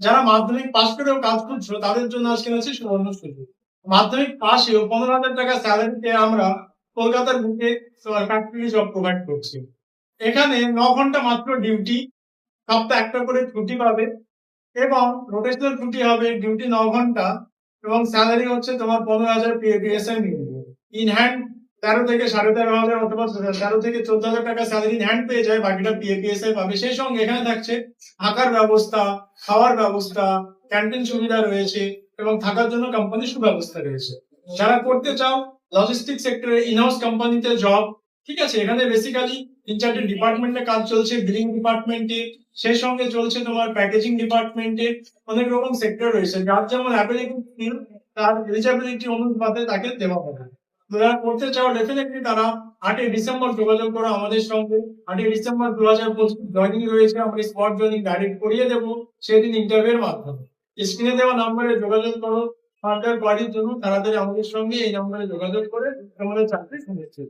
যারা মাধ্যমিক পাশ করেও কাজ করছ তাদের জন্য আজকে আছে সুবর্ণ সুযোগ। মাধ্যমিক পাশেও পনেরো হাজার টাকা স্যালারিতে আমরা কলকাতার বুকে ফ্যাক্টরি জব প্রোভাইড করছি। এখানে ন ঘণ্টা মাত্র ডিউটি সপ্তাহে একটা করে ছুটি পাবে এবং রোটেশনাল ছুটি হবে ডিউটি ন ঘণ্টা এবং স্যালারি হচ্ছে তোমার পনেরো হাজার পিএসআই মিলবে ইন হ্যান্ড তেরো থেকে সাড়ে তেরো হাজার অথবা তেরো থেকে চোদ্দ হাজার টাকা স্যালারি হ্যান্ড পেয়ে যায়, বাকিটা পিএপিএসআই পাবে। সেই সঙ্গে এখানে থাকছে থাকার ব্যবস্থা, খাওয়ার ব্যবস্থা ক্যান্টিন সুবিধা রয়েছে এবং থাকার জন্য কোম্পানির সুব্যবস্থা রয়েছে। যারা করতে চাও লজিস্টিক সেক্টরে ইনহাউস কোম্পানিতে জব ঠিক আছে? এখানে বেসিক্যালি তিন চারটে ডিপার্টমেন্টে কাজ চলছে বিলিং ডিপার্টমেন্টে সেই সঙ্গে চলছে তোমার প্যাকেজিং ডিপার্টমেন্টে অনেক রকম সেক্টর রয়েছে। যার যেমন অ্যাবিলিটি স্কিল তার এলিজিবিলিটি অনুপাতে তাকে দেওয়া হবে। যারা করতে চাও ডেফিনেটলি তারা আটই ডিসেম্বর যোগাযোগ করো আমাদের সঙ্গে। আটই ডিসেম্বর দু হাজার পঁচিশ জয়নিং রয়েছে, আমরা স্পট জয়নিং ডাইরেক্ট করিয়ে দেবো সেদিন ইন্টারভিউর মাধ্যমে। স্ক্রিনে দেওয়া নাম্বারে যোগাযোগ করো ফার্দার কোয়ারির জন্য তাড়াতাড়ি আমাদের সঙ্গে এই নাম্বারে যোগাযোগ করে আমাদের চাকরি শুনেছে